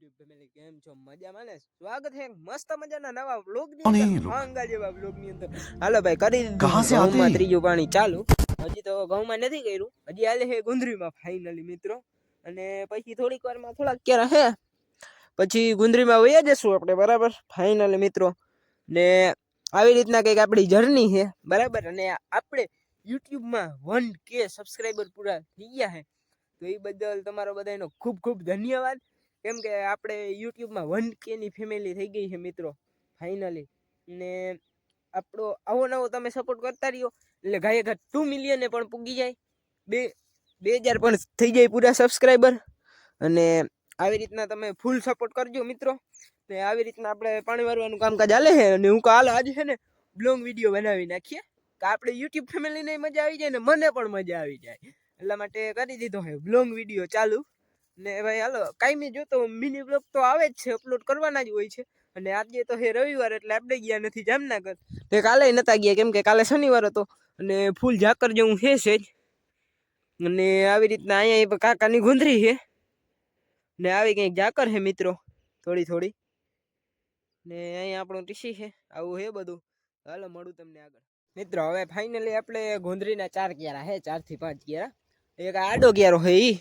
YouTube family કેમ છો? મજામાં ને? સ્વાગત છે મસ્ત મજાના નવા વ્લોગની અંદર. લોગ? જેવા વ્લોગની અંદર. હાલો ભાઈ કરી કહાં સે આતે? માં? ત્રીજું પાણી ચાલુ. હજી તો ઘઉંમાં નથી કર્યું. હજી હાલે છે ગુંદરીમાં ફાઇનલી મિત્રો. અને પછી થોડીક વારમાં થોડાક ક્યારે હે? પછી ગુંદરીમાં વયા જશું આપણે બરાબર? ફાઇનલી મિત્રો. ને આવી રીતના કંઈક આપણી જર્ની છે બરાબર? અને આપણે યુટ્યુબમાં વન કે સબસ્ક્રાઈબર પૂરા થઈ ગયા છે. તો એ બદલ તમારો બધાનો ખૂબ ખૂબ ધન્યવાદ. કેમ કે આપણે યુટ્યુબમાં વન કેની ફેમિલી થઈ ગઈ છે મિત્રો ફાઇનલી ને આપણો આવો નવો તમે સપોર્ટ કરતા રહ્યો. એટલે ગાય ઘા ટુ મિલિયને પણ પૂગી જાય. બે બે હજાર પણ થઈ જાય પૂરા સબસ્ક્રાઈબર અને આવી રીતના તમે ફૂલ સપોર્ટ કરજો મિત્રો. ને આવી રીતના આપણે પાણી વારવાનું કામકાજ હાલે છે. અને હું કાલ આજે છે ને બ્લોંગ વીડિયો બનાવી નાખીએ. કે આપણે યુટ્યુબ ફેમિલીને મજા આવી જાય ને મને પણ મજા આવી જાય. એટલા માટે કરી દીધો છે બ્લોંગ વીડિયો ચાલુ. ને ભાઈ હાલો, કાંઈ જોતો મિની બ્લોગ તો આવે જ છે અપલોડ કરવાના જ હોય છે. અને આજે તો હે રવિવાર, એટલે આપણે ગયા નથી જામનગર. તે કાલે નતા ગયા, કેમ કે કાલે શનિવાર હતો. અને ફૂલ ઝાકર જેવું છે છે જ અને આવી રીતના અહીંયા કાકાની ગુંદરી છે. ને આવી કંઈક ઝાકર છે મિત્રો, થોડી થોડી. ને અહીંયા આપણું ટીસી છે, આવું છે બધું. હાલો, મળું તમને આગળ. મિત્રો, હવે ફાઇનલી આપણે ગોંધરીના ચાર ક્યારા હે ચારથી પાંચ ક્યારા. એક આડો ક્યારો હે એ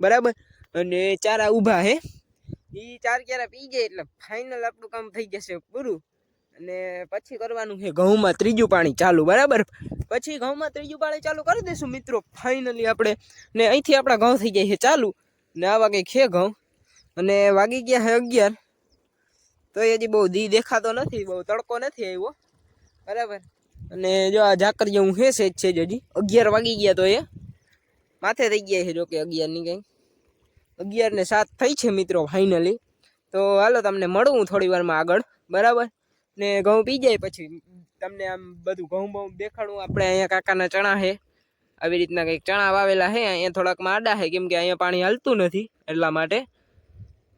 બરાબર? અને ચારા ઊભા હે. એ ચાર ક્યારા પી જાય એટલે ફાઇનલ આપણું કામ થઈ જશે પૂરું. અને પછી કરવાનું છે ઘઉંમાં ત્રીજું પાણી ચાલુ, બરાબર? પછી ઘઉંમાં ત્રીજું પાણી ચાલુ કરી દઈશું મિત્રો ફાઇનલી આપણે. ને અહીંથી આપણા ઘઉં થઈ જાય છે ચાલુ. ને આવા કંઈક છે ઘઉં. અને વાગી ગયા છે અગિયાર. તો એ હજી બહુ દી દેખાતો નથી, બહુ તડકો નથી આવ્યો. બરાબર? અને જો આ ઝાકર જેવું છે જ છે હજી. અગિયાર વાગી ગયા તો એ. માથે થઈ ગયા છે જોકે અગિયારની કંઈક. અગિયાર ને સાત થઈ છે મિત્રો ફાઇનલી તો હાલો તમને મળું હું થોડી વારમાં આગળ, બરાબર? ને ઘઉં પી જાય પછી. તમને આમ બધું ઘઉં બહુ દેખાડું. આપણે અહીંયા કાકાના ચણા છે. આવી રીતના કંઈક ચણા વાવેલા છે. અહીંયા થોડાક માડા છે, કેમ કે અહીંયા પાણી હાલતું નથી એટલા માટે.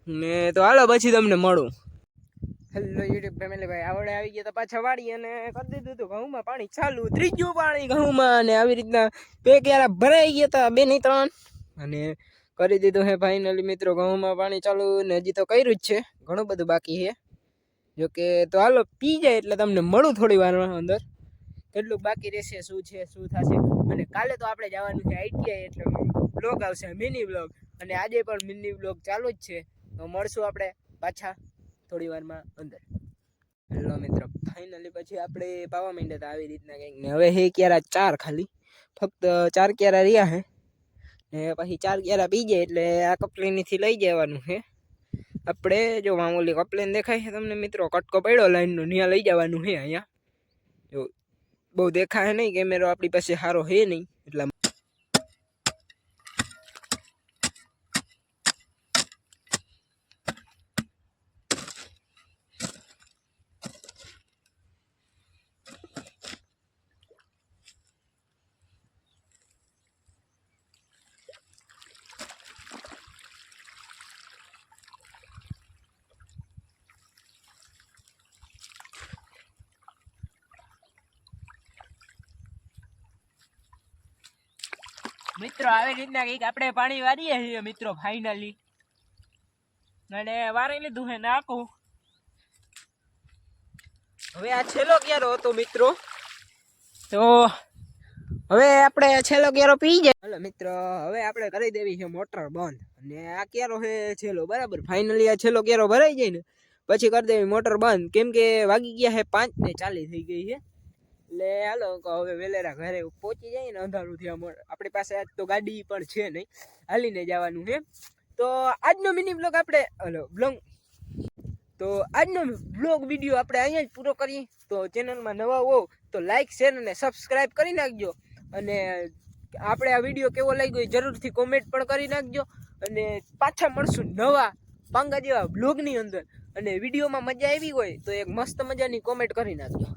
ને તો હાલો પછી તમને મળું. હેલો યુટ્યુબ ફેમિલી ભાઈ, આવડે આવી ગયા તો પાછા વાળી અને કરી દીધું હતું ઘઉંમાં પાણી ચાલુ ત્રીજું પાણી ઘઉંમાં. અને આવી રીતના બે ક્યારા ભરાઈ ગયા હતા બે નહીં ત્રણ. અને કરી દીધું હે ફાઇનલી મિત્રો. ઘઉંમાં પાણી ચાલુ ને હજી તો કર્યું જ છે. ઘણું બધું બાકી છે. જોકે તો હાલો પી જાય એટલે તમને મળું થોડી વારમાં અંદર. કેટલું બાકી રહેશે, શું છે, શું થશે. અને કાલે તો આપણે જવાનું છે આઈટીઆઈ એટલે બ્લોગ આવશે મિની બ્લોગ અને આજે પણ મિની બ્લોગ ચાલુ જ છે. તો મળશું આપણે પાછા થોડી વારમાં અંદર. હેલો મિત્રો ફાઇનલી પછી આપણે પાવા માંડ્યા હતા આવી રીતના કંઈક ને હવે હે ક્યારા ચાર ખાલી. ફક્ત ચાર ક્યારા રહ્યા હે. ને પછી ચાર ક્યારા પી જાય એટલે આ કપલીનીથી લઈ જવાનું છે. આપણે જો મામૂલી કપલેન દેખાય છે તમને મિત્રો, કટકો પડ્યો લાઈનનો ત્યાં લઈ જવાનું છે અહીંયા. જો બહુ દેખાય નહીં, કેમેરો આપણી પાસે સારો છે નહીં, એટલા મિત્રો, આવી રીતના કંઈક આપણે પાણી વારીએ છીએ મિત્રો ફાઇનલી અને વારી લીધું છે નાખું. હવે આ છેલ્લો ક્યારો હતો મિત્રો. તો હવે આપણે છેલ્લો ક્યારો પી જાય હલો મિત્રો, હવે આપણે કરી દેવી છે મોટર બંધ. અને આ ક્યારો છે છેલ્લો, બરાબર? ફાઇનલી આ છેલ્લો ક્યારો ભરાઈ જાય ને, પછી કરી દેવી મોટર બંધ. કેમ કે વાગી ગયા છે પાંચ ને ચાલી થઈ ગઈ છે. એટલે હાલો હવે વેલેરા ઘરે પહોંચી જાય ને અંધારું થયા મળે આપણી પાસે આજ તો ગાડી પણ છે નહીં. હાલીને જવાનું છે. તો આજનો મિની બ્લોગ આપણે, હલો બ્લોગ તો આજનો બ્લોગ વીડિયો આપણે અહીંયા જ પૂરો કરીએ. તો ચેનલમાં નવા હોવ તો લાઈક શેર અને સબસ્ક્રાઈબ કરી નાખજો. અને આપણે આ વીડિયો કેવો લાગ્યો એ જરૂરથી કોમેન્ટ પણ કરી નાખજો. અને પાછા મળશું નવા પાંગા જેવા બ્લોગની અંદર. અને વિડીયોમાં મજા આવી હોય તો એક મસ્ત મજાની કોમેન્ટ કરી નાખજો.